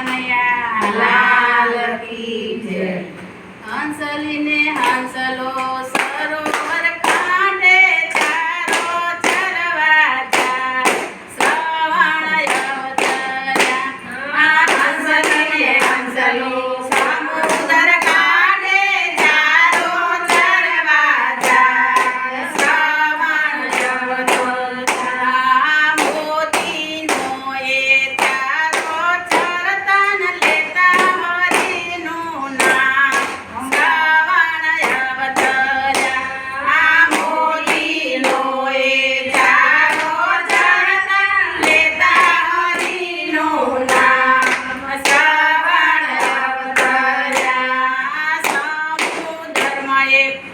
કનૈયા. લાલ કી જય. હંસલીને હંસલો I. ape.